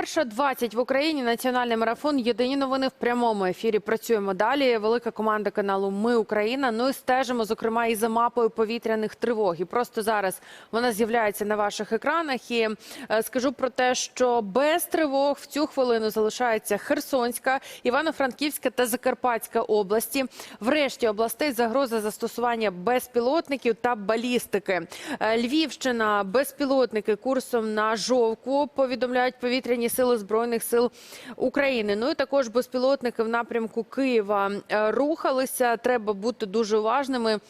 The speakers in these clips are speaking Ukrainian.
21.20 в Україні. Національний марафон. Єдині новини в прямому ефірі. Працюємо далі. Велика команда каналу Ми Україна. Ну і стежимо, зокрема, і за мапою повітряних тривог. І просто зараз вона з'являється на ваших екранах. І е, скажу про те, що без тривог в цю хвилину залишається Херсонська, Івано-Франківська та Закарпатська області. В решті областей загроза застосування безпілотників та балістики. Е, Львівщина безпілотники курсом на жовку повідомляють повітряні сили збройних сил України. Ну і також безпілотники в напрямку Києва е, рухалися. Треба бути дуже уважними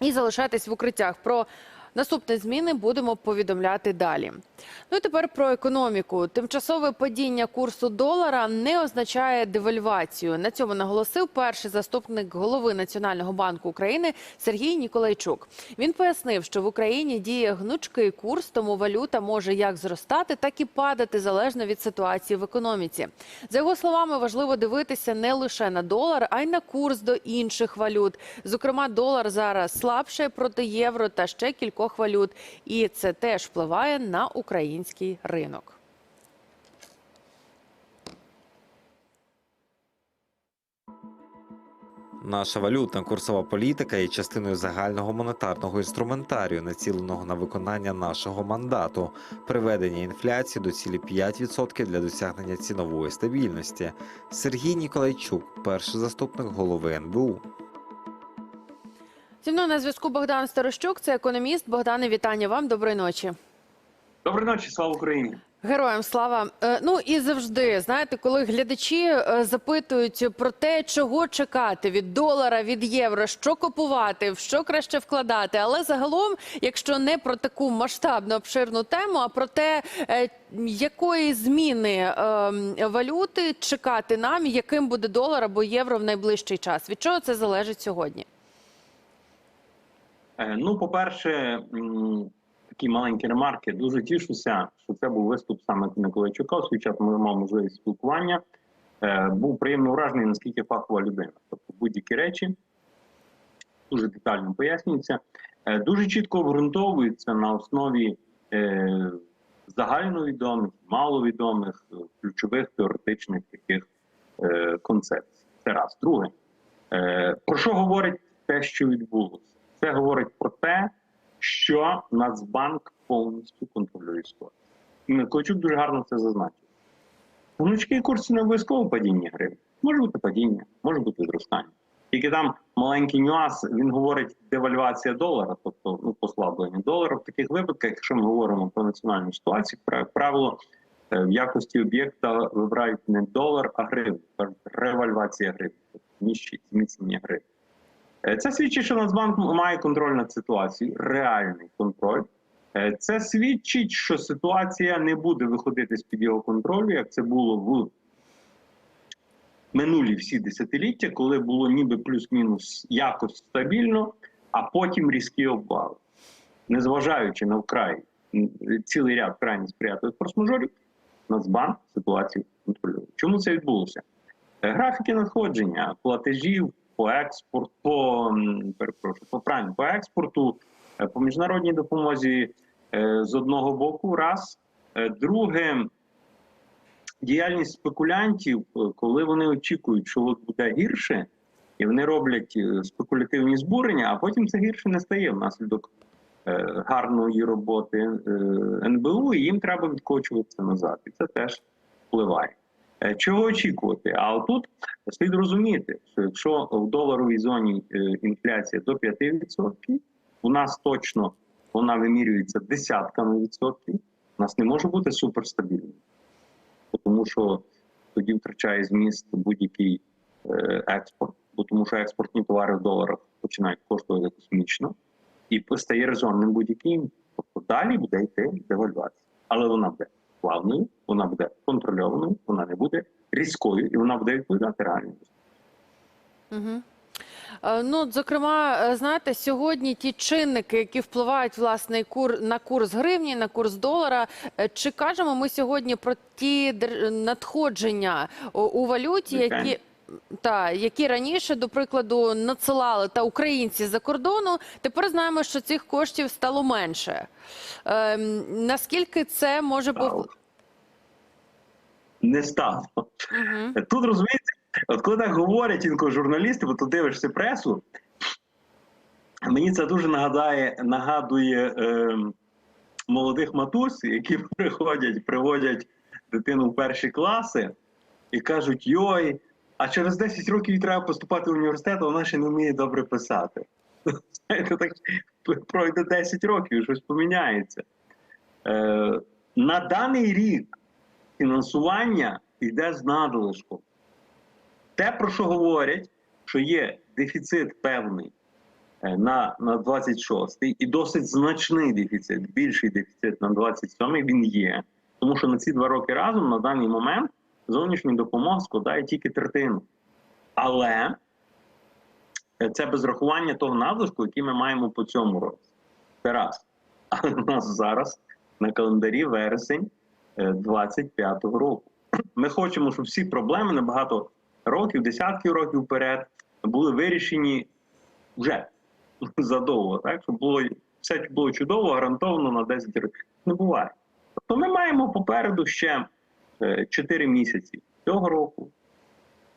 і залишатись в укриттях. Про наступні зміни будемо повідомляти далі. Ну і тепер про економіку. Тимчасове падіння курсу долара не означає девальвацію. На цьому наголосив перший заступник голови Національного банку України Сергій Ніколайчук. Він пояснив, що в Україні діє гнучкий курс, тому валюта може як зростати, так і падати залежно від ситуації в економіці. За його словами, важливо дивитися не лише на долар, а й на курс до інших валют. Зокрема, долар зараз слабше проти євро та ще кількох валют, і це теж впливає на український ринок. Наша валютна курсова політика є частиною загального монетарного інструментарію, націленого на виконання нашого мандату, приведення інфляції до цілі 5% для досягнення цінової стабільності. Сергій Ніколайчук, перший заступник голови НБУ. Зі мною на зв'язку Богдан Старощук, це економіст. Богдане, вітання вам. Доброї ночі. Доброї ночі, слава Україні. Героям слава. Е, Ну і завжди знаєте, коли глядачі е, запитують про те, чого чекати від долара, від євро, що купувати, в що краще вкладати. Але загалом, якщо не про таку масштабну обширну тему, а про те, е, якої зміни е, валюти чекати нам, яким буде долар або євро в найближчий час. Від чого це залежить сьогодні? Е, Ну, по-перше, такі маленькі ремарки. Дуже тішуся, що це був виступ саме Миколайчука. У свій час ми мав можливість спілкування. Е, Був приємно вражений, наскільки фахова людина. Тобто будь-які речі дуже детально пояснюються, Е, дуже чітко обґрунтовуються на основі загальновідомих, маловідомих, ключових теоретичних таких концепцій. Це раз. Друге, про що говорить те, що відбулося? Це говорить про те, що Нацбанк повністю контролює ситуацію. Миколайчук дуже гарно це зазначив. Гнучкий курс не обов'язково падіння гривень. Може бути падіння, може бути зростання. Тільки там маленький нюанс, він говорить девальвація долара, тобто ну, послаблення долара. В таких випадках, якщо ми говоримо про національну ситуацію, як правило, е, в якості об'єкта вибирають не долар, а гривень. Ревальвація гривень, тобто зміцнення гривень. Е, Це свідчить, що Нацбанк має контроль над ситуацією, реальний контроль. Е, Це свідчить, що ситуація не буде виходити з під його контролю, як це було в минулі всі десятиліття, коли було ніби плюс-мінус якось стабільно, а потім різкі обвали. Незважаючи на вкрай цілий ряд крайні сприятливих форс-мажорів, Нацбанк ситуацію контролює. Чому це відбулося? Е, Графіки надходження платежів по експорту, по перепрошую, по правильно, по експорту, по міжнародній допомозі е, з одного боку, раз. Е, Друге, діяльність спекулянтів, е, коли вони очікують, що от буде гірше, і вони роблять спекулятивні збурення, а потім це гірше не стає внаслідок гарної роботи НБУ, і їм треба відкочуватися назад. І це теж впливає. Е, Чого очікувати? А отут слід розуміти, що якщо в доларовій зоні е, інфляція до 5%, у нас точно вона вимірюється десятками відсотків, у нас не може бути суперстабільною. Тому що тоді втрачає зміст будь-який е, експорт, бо тому що експортні товари в доларах починають коштувати космічно, і стає резонним будь-який. імпорт. Тобто далі буде йти девальвація. Але вона буде плавною, вона буде контрольованою, вона не буде різкою, і вона буде відповідати реальності. Угу. Ну, зокрема, е, знаєте, сьогодні ті чинники, які впливають власне кур на курс гривні, на курс долара. е, Чи кажемо ми сьогодні про ті надходження у, валюті, Звичайно. які та які раніше, до прикладу, надсилали та українці за кордону? Тепер знаємо, що цих коштів стало менше. Ем, наскільки це може пов... не стало. Угу. Тут розумієте, от коли так говорять інколи журналісти, бо ти дивишся пресу, мені це дуже нагадає, нагадує е, молодих матусь, які приходять, приводять дитину в перші класи і кажуть: йой, а через 10 років їй треба поступати в університет, а вона ще не вміє добре писати. Знаєте, так пройде 10 років, щось поміняється. Е, на даний рік фінансування йде з надлишком. Те, про що говорять, що є дефіцит певний е, на, на 26-й і досить значний дефіцит, більший дефіцит на 27-й, він є. Тому що на ці два роки разом на даний момент зовнішня допомога складає тільки третину. Але е, це без рахування того надлишку, який ми маємо по цьому році. Це раз. А у нас зараз на календарі вересень е, 25-го року. Ми хочемо, щоб всі проблеми на багато років, десятків років вперед були вирішені вже задовго, так? Щоб було все було чудово, гарантовано на 10 років. Не буває. Тобто ми маємо попереду ще 4 місяці цього року.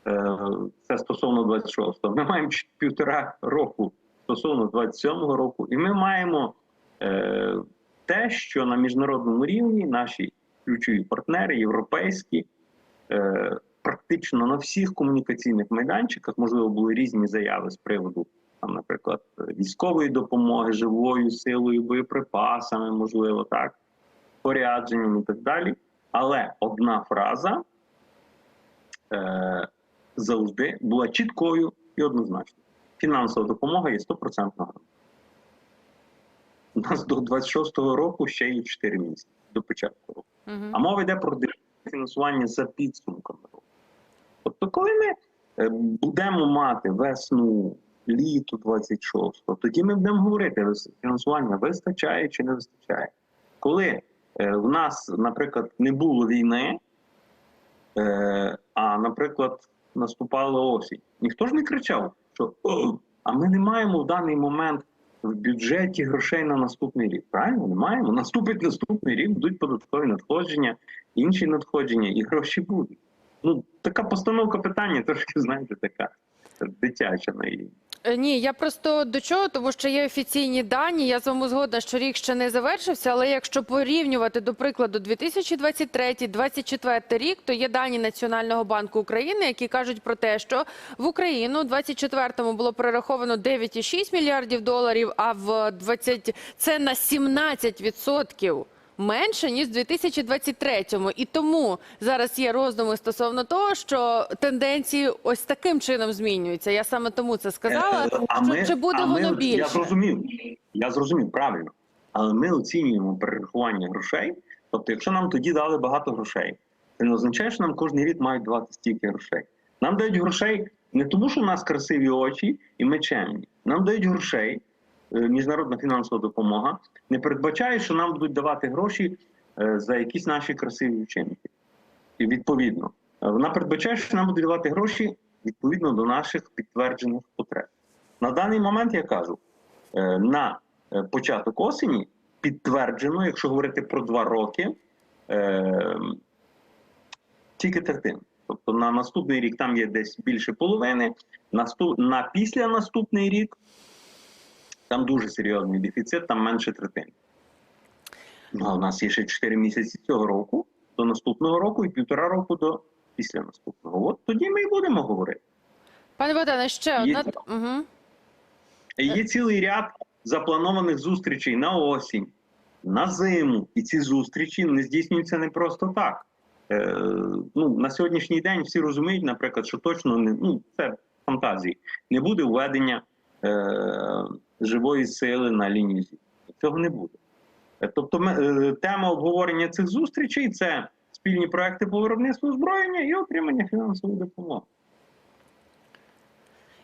Е, Це стосовно 26-го. Ми маємо півтора року стосовно 27-го року, і ми маємо е, те, що на міжнародному рівні наші ключові партнери, європейські, е, практично на всіх комунікаційних майданчиках, можливо, були різні заяви з приводу, наприклад, військової допомоги, живою силою, боєприпасами, можливо, так, порядженням і так далі. Але одна фраза е, завжди була чіткою і однозначною. Фінансова допомога є 100% гарантована. У нас до 26-го року ще є 4 місяці до початку року. Угу. А мова йде про фінансування за підсумками року. Тобто, коли ми е, будемо мати весну, літо 26-го, тоді ми будемо говорити, фінансування вистачає чи не вистачає. Коли е, в нас, наприклад, не було війни, е, а, наприклад, наступала осінь, ніхто ж не кричав, що а ми не маємо в даний момент в бюджеті грошей на наступний рік. Правильно, не маємо. Наступить наступний рік, будуть податкові надходження, інші надходження, і гроші будуть. Ну, така постановка питання трошки, знаєте, така дитяча на. Е, Ні, я просто до чого, тому що є офіційні дані. Я з вами згодна, що рік ще не завершився. Але якщо порівнювати, до прикладу, 2023-2024 рік, то є дані Національного банку України, які кажуть про те, що в Україну у 24-му було перераховано 9,6 мільярдів доларів, а в 20 це на 17% менше ніж в 2023-му. І тому зараз є роздуми стосовно того, що тенденції ось таким чином змінюються. Я саме тому це сказала. Е, а що ми- чи буде а ми- воно Я зрозумів. Я зрозумів правильно. Але ми оцінюємо перерахування грошей. Тобто, якщо нам тоді дали багато грошей, це не означає, що нам кожен рік мають давати стільки грошей. Нам дають грошей не тому, що у нас красиві очі і ми чемні. Нам дають грошей. Е, Міжнародна фінансова допомога не передбачає, що нам будуть давати гроші е, за якісь наші красиві вчинки. І відповідно, е, вона передбачає, що нам будуть давати гроші відповідно до наших підтверджених потреб. На даний момент я кажу, на початок осені підтверджено, якщо говорити про два роки, тільки третина. Тобто на наступний рік там є десь більше половини, на після наступний рік там дуже серйозний дефіцит, там менше третини. Ну, а у нас є ще 4 місяці цього року, до наступного року і півтора року до після наступного. От тоді ми і будемо говорити. Пане Богдане, ще Є- Угу. Є цілий ряд запланованих зустрічей на осінь, на зиму, і ці зустрічі не здійснюються не просто так. Е, ну, на сьогоднішній день всі розуміють, наприклад, що точно не ну, це фантазії, не буде введення е, живої сили на лінії зіткнення. Цього не буде. Е, Тобто, е, тема обговорення цих зустрічей це спільні проекти по виробництву озброєння і отримання фінансової допомоги.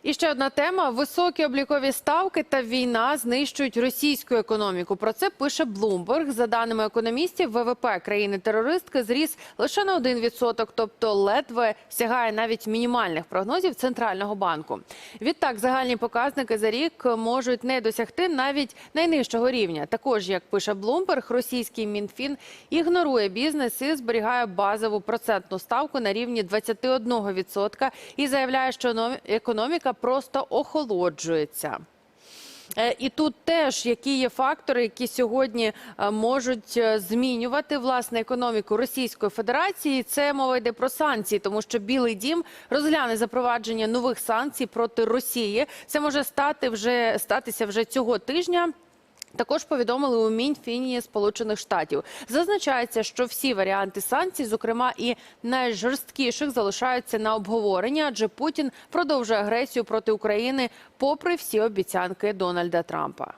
І ще одна тема: високі облікові ставки та війна знищують російську економіку. Про це пише Bloomberg. За даними економістів, ВВП країни-терористки зріс лише на 1%, тобто ледве сягає навіть мінімальних прогнозів центрального банку. Відтак, загальні показники за рік можуть не досягти навіть найнижчого рівня. Також, як пише Bloomberg, російський мінфін ігнорує бізнес і зберігає базову процентну ставку на рівні 21% і заявляє, що ено- просто охолоджується. Е, І тут теж які є фактори, які сьогодні е, можуть е, змінювати власне економіку Російської Федерації. Це мова йде про санкції, тому що Білий Дім розгляне запровадження нових санкцій проти Росії. Це може стати вже статися вже цього тижня. Також повідомили у Мінфіні Сполучених Штатів. Зазначається, що всі варіанти санкцій, зокрема і найжорсткіших, залишаються на обговоренні, адже Путін продовжує агресію проти України, попри всі обіцянки Дональда Трампа.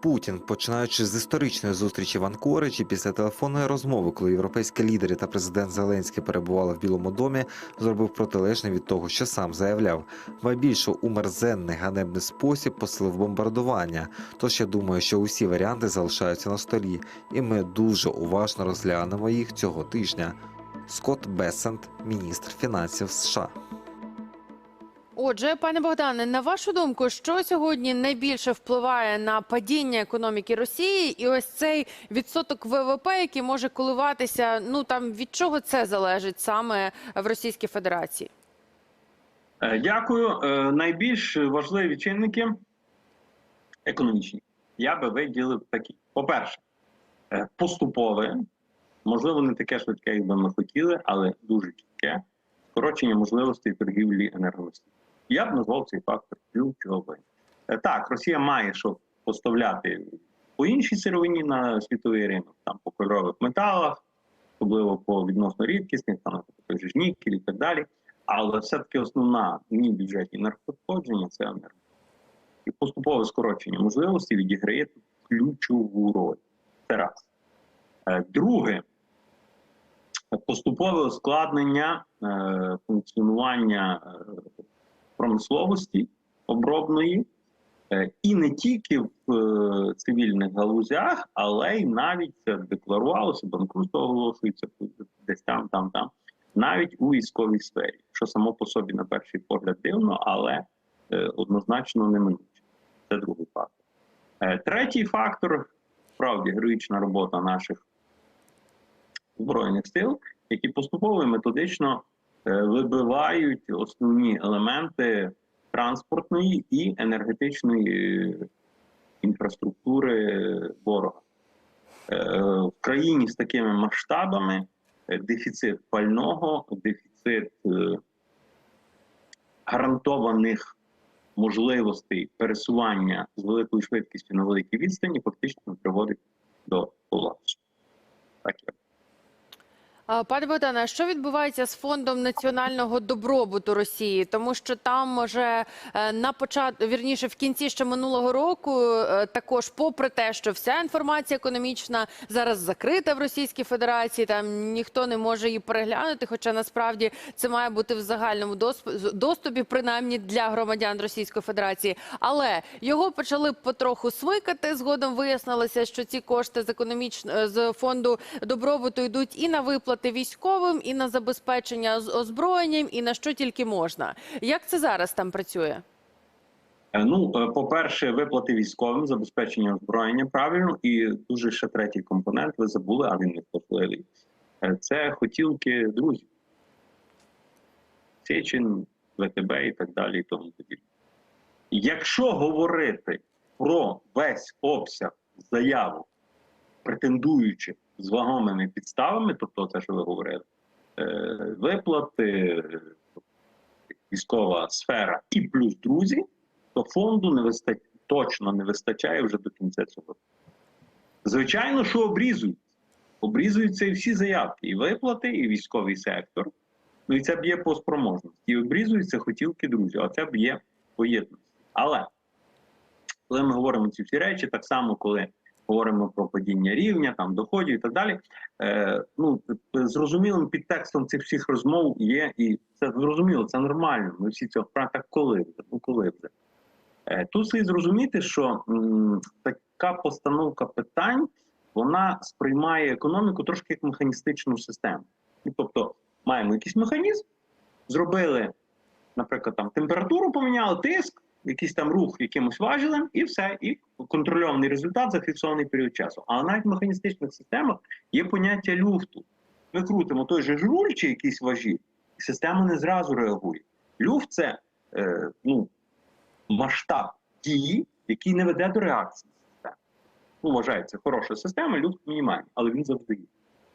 Путін, починаючи з історичної зустрічі в Анкориджі після телефонної розмови, коли європейські лідери та президент Зеленський перебували в Білому домі, зробив протилежне від того, що сам заявляв. Ба більше у мерзенний ганебний спосіб посилив бомбардування. Тож я думаю, що усі варіанти залишаються на столі, і ми дуже уважно розглянемо їх цього тижня. Скотт Бесент, міністр фінансів США. Отже, пане Богдане, на вашу думку, що сьогодні найбільше впливає на падіння економіки Росії, і ось цей відсоток ВВП, який може коливатися, ну там від чого це залежить саме в Російській Федерації? Е, Дякую. Е, Найбільш важливі чинники економічні. Я би виділив такі. По-перше, е, поступове, можливо, не таке швидке, як би ми хотіли, але дуже чітке скорочення можливостей торгівлі енергоносіїв. Я б назвав цей фактор ключовим. Е, Так, Росія має що поставляти по іншій сировині на світовий ринок, там по кольорових металах, особливо по відносно рідкісних, там же нікель і так далі. Але все-таки основна ні бюджетні надходження це енерго. І поступове скорочення можливостей відіграє ключову роль. Це раз. Е, Друге, поступове ускладнення е, функціонування промисловості обробної, е, і не тільки в е, цивільних галузях, але й навіть це декларувалося, банкрутство оголошується десь там, там, там навіть у військовій сфері, що само по собі на перший погляд дивно, але е, однозначно неминуче. Це другий фактор. Третій фактор справді героїчна робота наших збройних сил, які поступово і методично вибивають основні елементи транспортної і енергетичної е, інфраструктури ворога. Е, В країні з такими масштабами е, дефіцит пального, дефіцит е, гарантованих можливостей пересування з великою швидкістю на великій відстані фактично приводить до колапсу. Так є. Пане Богдане, що відбувається з фондом національного добробуту Росії? Тому що там може е, на початку, вірніше, в кінці ще минулого року, е, також, попри те, що вся інформація економічна зараз закрита в Російській Федерації, там ніхто не може її переглянути. Хоча насправді це має бути в загальному доступі, принаймні для громадян Російської Федерації. Але його почали потроху смикати. Згодом вияснилося, що ці кошти з економічного з фонду добробуту йдуть і на виплати військовим, і на забезпечення озброєнням, і на що тільки можна. Як це зараз там працює? Е, Ну, е, по-перше, виплати військовим, забезпечення озброєння правильно, і дуже ще третій компонент. Ви забули, а він не важливий. Е, Це хотілки друзів. Сечин, ВТБ і так далі, і тому подібне. Якщо говорити про весь обсяг заявок, претендуючих з вагомими підставами, тобто те, що ви говорили, е, виплати, військова сфера і плюс друзі, то фонду не вистачає, точно не вистачає вже до кінця цього. року. Звичайно, що обрізують. Обрізуються і всі заявки, і виплати, і військовий сектор. Ну і це б'є по спроможності. І обрізуються хотілки друзів, а це б'є по єдності. Але коли ми говоримо ці всі речі, так само, коли говоримо про падіння рівня, там доходів і так далі. Е, ну зрозумілим підтекстом цих всіх розмов є, і це зрозуміло, це нормально. Ми всі цього «Пра, так коли вже, ну коли вже. Е, тут слід зрозуміти, що м, така постановка питань вона сприймає економіку трошки як механістичну систему. І, тобто, маємо якийсь механізм, зробили, наприклад, там температуру поміняли, тиск, якийсь там рух якимось важелем, і все, і контрольований результат за фіксований період часу. Але навіть в механістичних системах є поняття люфту. Ми крутимо той же ж руль чи якісь важі, і система не зразу реагує. Люфт це е, ну, масштаб дії, який не веде до реакції системи. Ну, вважається хороша система, люфт мінімальний, але він завжди є.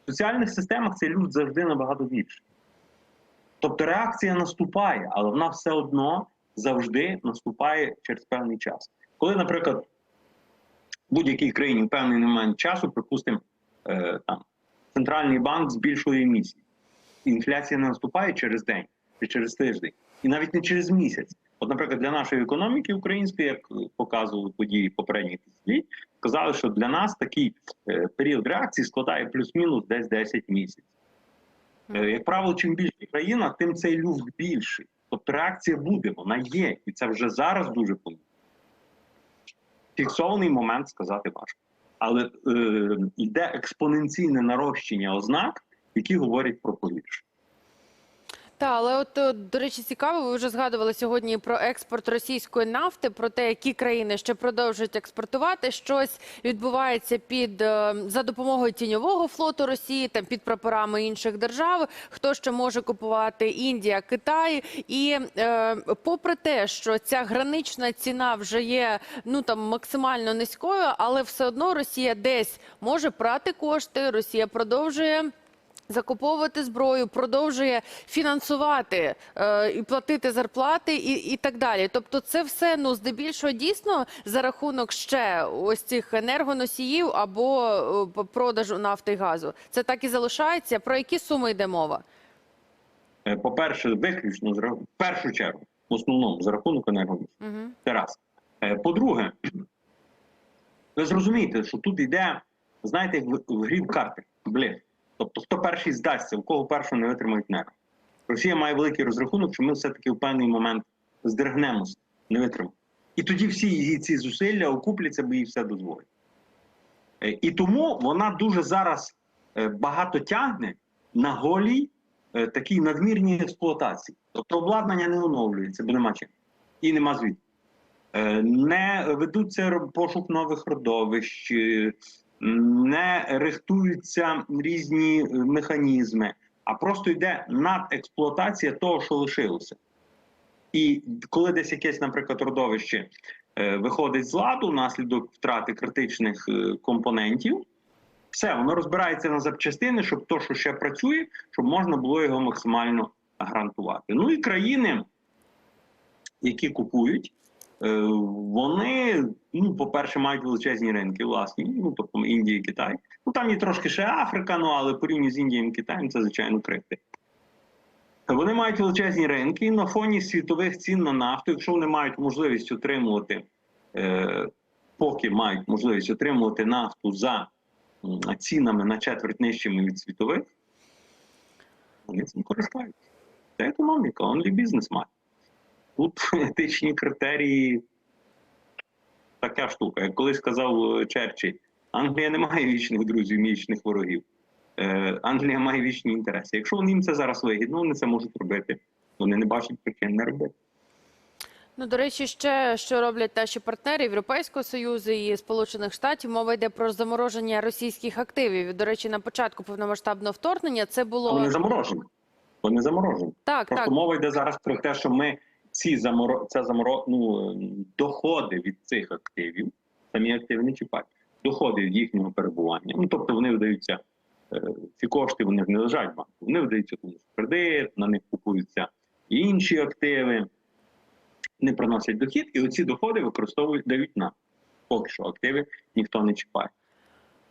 В соціальних системах цей люфт завжди набагато більший. Тобто реакція наступає, але вона все одно завжди наступає через певний час. Коли, наприклад, в будь-якій країні в певний момент часу, припустимо, е, там центральний банк збільшує емісії. Інфляція не наступає через день чи через тиждень, і навіть не через місяць. От, наприклад, для нашої економіки української, як показували події попередніх десятиліть, сказали, що для нас такий е, період реакції складає плюс-мінус десь 10 місяців. Е, Як правило, чим більше країна, тим цей люфт більший. Тобто реакція буде, вона є, і це вже зараз дуже помітно. Фіксований момент сказати важко. Але е, йде експоненційне нарощення ознак, які говорять про погіршення. Та, але от, е, до речі, цікаво, ви вже згадували сьогодні про експорт російської нафти, про те, які країни ще продовжують експортувати. Щось відбувається під е, за допомогою тіньового флоту Росії, там під прапорами інших держав. Хто ще може купувати Індія, Китай, і е, попри те, що ця гранична ціна вже є ну там максимально низькою, але все одно Росія десь може прати кошти. Росія продовжує. Закуповувати зброю, продовжує фінансувати е, і платити зарплати, і, і так далі. Тобто, це все ну здебільшого дійсно за рахунок ще ось цих енергоносіїв або е, продажу нафти і газу. Це так і залишається. Про які суми йде мова? Е, По-перше, виключно з в першу чергу, в основному за рахунок енергомісії. Угу. Це раз. Е, По-друге, ви зрозумієте, що тут йде, знаєте, в, в грі в карти, блеф. Тобто, хто перший здасться, у кого першого не витримають нерви. Росія має великий розрахунок, що ми все-таки в певний момент здригнемося, не витримаємо. І тоді всі її ці зусилля окупляться, бо їй все дозволить. Е, І тому вона дуже зараз е, багато тягне на голій е, такій надмірній експлуатації. Тобто обладнання не оновлюється, бо нема чим. І нема звідки. Е, Не ведуться пошук нових родовищ, не рихтуються різні е, механізми, а просто йде надексплуатація того, що лишилося. І коли десь якесь, наприклад, родовище е, виходить з ладу внаслідок втрати критичних е, компонентів, все, воно розбирається на запчастини, щоб то, що ще працює, щоб можна було його максимально гарантувати. Ну і країни, які купують, вони, ну, по-перше, мають величезні ринки власні, ну, тобто Індія і Китай. Ну там є трошки ще Африка, ну але порівняно з Індією і Китаєм це, звичайно, крити. Вони мають величезні ринки і на фоні світових цін на нафту, якщо вони мають можливість отримувати, е, поки мають можливість отримувати нафту за цінами на четверть нижчими від світових, вони цим користуються. Це економіка, only бізнес має. Тут етичні критерії така штука. Як колись сказав е, Черчилль, Англія не має вічних друзів, вічних ворогів. Е, Англія має вічні інтереси. Якщо їм це зараз вигідно, вони це можуть робити. Вони не бачать причин не робити. Ну, до речі, ще що роблять наші партнери Європейського союзу і Сполучених Штатів. Мова йде про замороження російських активів. До речі, на початку повномасштабного вторгнення це було Вони заморожені. Вони заморожені. так, Просто так. мова йде зараз про те, що ми ці заморо... це заморо... ну, е, доходи від цих активів, самі активи не чіпають, доходи від їхнього перебування. Ну тобто вони видаються, е, ці кошти вони не лежать банку, вони видаються комусь в кредит, на них купуються інші активи, не приносять дохід, і оці доходи використовують дають нам. Поки що активи ніхто не чіпає.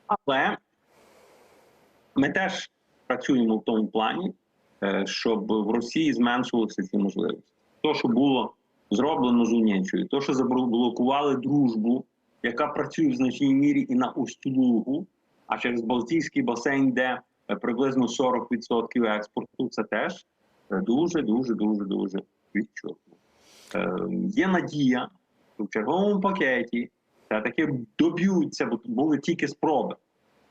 Але ми теж працюємо в тому плані, е, щоб в Росії зменшувалися ці можливості. То, що було зроблено з Унічою, то, що заблокували дружбу яка працює в значній мірі і на услугу, а через Балтійський басейн, де е, приблизно 40% експорту, це теж е, дуже, дуже, дуже, дуже відчутно. Е, є надія, що в черговому пакеті все-таки доб'ються, бо були тільки спроби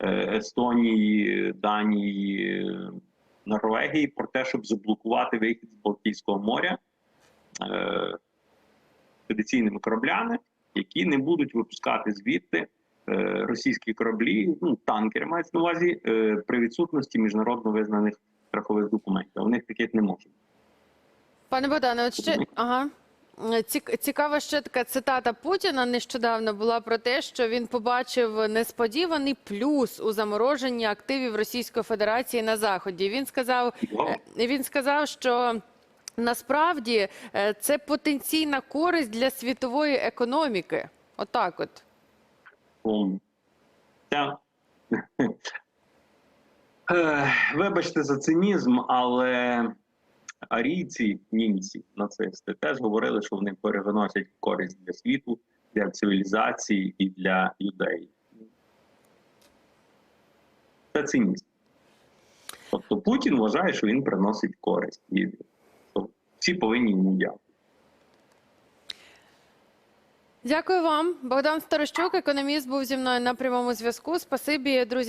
Естонії, Данії, Норвегії про те, щоб заблокувати вихід з Балтійського моря експедиційними кораблями, які не будуть випускати звідти е, російські кораблі, ну танкери мають на увазі е, при відсутності міжнародно визнаних страхових документів. У них таких не може. Пане Богдане, от ще ага. Цік- Цікава ще така цитата Путіна нещодавно була про те, що він побачив несподіваний плюс у замороженні активів Російської Федерації на заході. Він сказав, е, він сказав, що насправді е, це потенційна користь для світової економіки. Отак, от Ом. Та... Е, Вибачте за цинізм, але арійці, німці, нацисти теж говорили, що вони перевиносять користь для світу, для цивілізації і для людей. Це цинізм. Тобто Путін вважає, що він приносить користь. Всі повинні дякувати. Дякую вам. Богдан Старощук, економіст, був зі мною на прямому зв'язку. Спасибі, друзі.